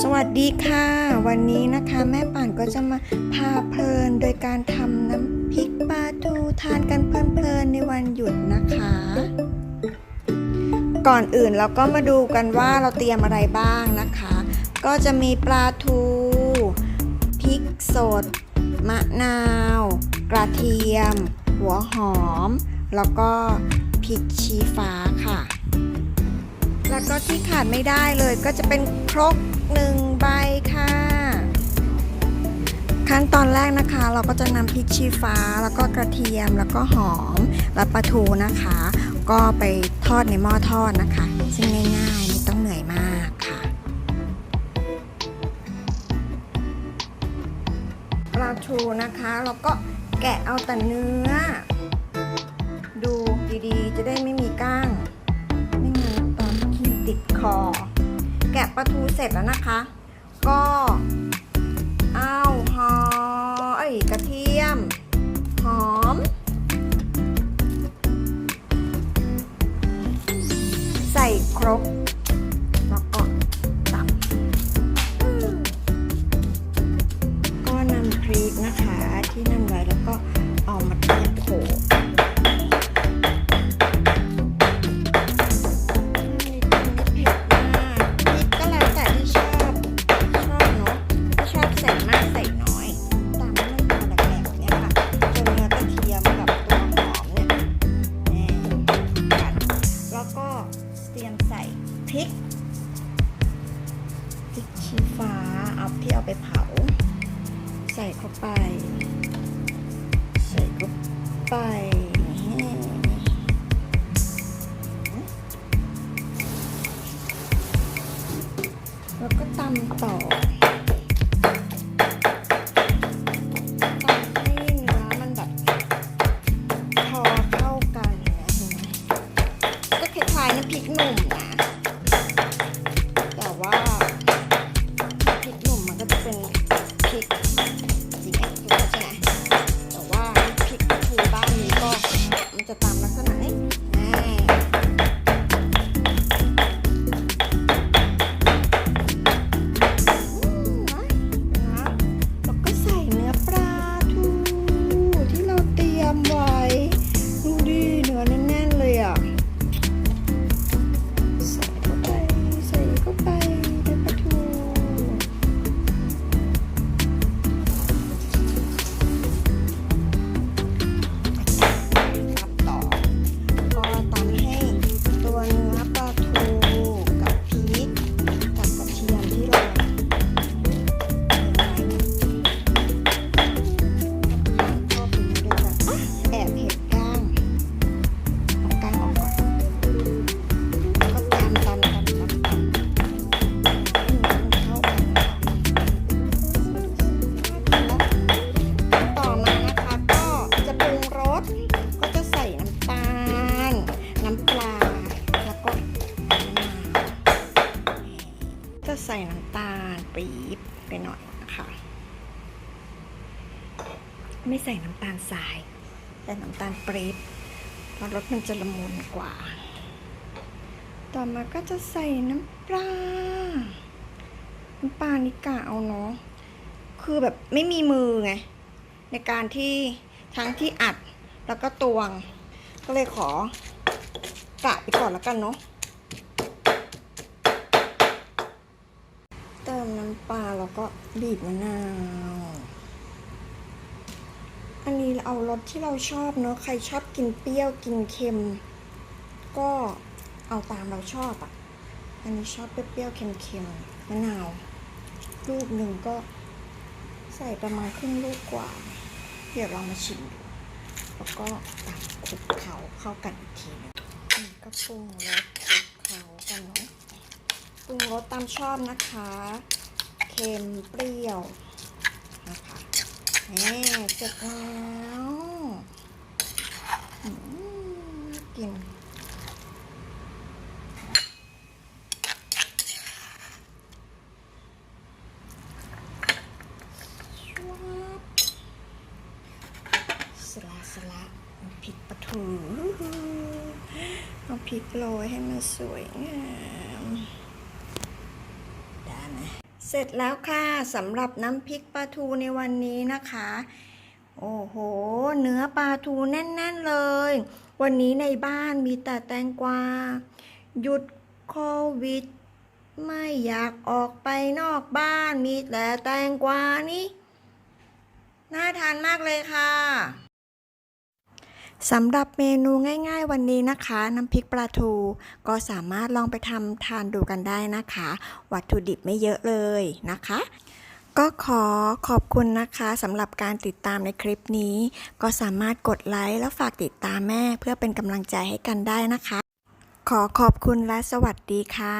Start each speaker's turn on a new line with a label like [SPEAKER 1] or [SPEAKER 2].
[SPEAKER 1] สวัสดีค่ะ วันนี้นะคะแม่ป่านก็จะมาพาเพลินโดยการทำน้ำพริกปลาทูทานกันเพลินๆในวันหยุดนะคะ ก่อนอื่นเราก็มาดูกันว่าเราเตรียมอะไรบ้างนะคะ ก็จะมีปลาทูพริกสด มะนาว กระเทียม หัวหอม แล้วก็พริกชี้ฟ้าค่ะ แล้วก็ที่ขาดไม่ได้เลยก็จะเป็นครกหนึ่งใบค่ะ ขั้นตอนแรกนะคะ เราก็จะนำพริกชี้ฟ้า แล้วก็กระเทียมแล้วก็หอมและปลาทูนะคะ ก็ไปทอดในหม้อทอดนะคะ ซึ่งง่ายๆไม่ต้องเหนื่อยมากค่ะ ปลาทูนะคะเราก็แกะเอาแต่เนื้อ ดูดีๆ จะได้ไม่มี คอ แกะปลาทูเสร็จแล้วนะคะ ก็ ใส่เข้าไป ใส่เข้าไปแล้วก็ตำต่อ ปี๊บไปหน่อยนะคะ ไม่ใส่น้ำตาลทราย แต่น้ำตาลปรี๊บเพราะรสมันจะละมุนกว่า ต่อมาก็จะใส่น้ำปลา น้ำปลานี่กะเอาเนาะ คือแบบไม่มีมือไง ในการที่ทั้งที่อัดแล้วก็ตวง ก็เลยขอกะไปก่อนแล้วกันเนาะ เติมน้ำปลาแล้วก็บีบมะนาว อันนี้เอารสที่เราชอบเนอะใครชอบกินเปรี้ยวกินเค็ม ก็เอาตามเราชอบอะ อันนี้ชอบเปรี้ยวๆเค็มๆมะนาว ลูกหนึ่งก็ใส่ประมาณครึ่งลูกกว่า เดี๋ยวลองมาชิมดูแล้วก็ตักคลุกเคล้าเข้ากันอีกทีนึงก็ปรุงรสคลุกเคล้ากันเนาะปรุงรสตามชอบนะคะ ค็มเปรี้ยวนะคะนี่เสร็จแล้วกินชวบสละสละน้ำพริกปลาทูเอาพริกโรยให้มันสวยงามได้ไหม เสร็จแล้วค่ะสำหรับน้ำพริกปลาทูในวันนี้นะคะ โอ้โห เนื้อปลาทูแน่น ๆ เลย วันนี้ในบ้านมีแต่แตงกวา หยุดโควิด ไม่อยากออกไปนอกบ้านมีแต่แตงกวานี่ น่าทานมากเลยค่ะ สำหรับเมนูง่าย ๆ วันนี้นะคะ น้ำพริกปลาทู ก็สามารถลองไปทำทานดูกันได้นะคะ วัตถุดิบไม่เยอะเลยนะคะ ก็ขอขอบคุณนะคะสำหรับการติดตามในคลิปนี้ ก็สามารถกดไลค์แล้วฝากติดตามแม่เพื่อเป็นกำลังใจให้กันได้นะคะ ขอขอบคุณและสวัสดีค่ะ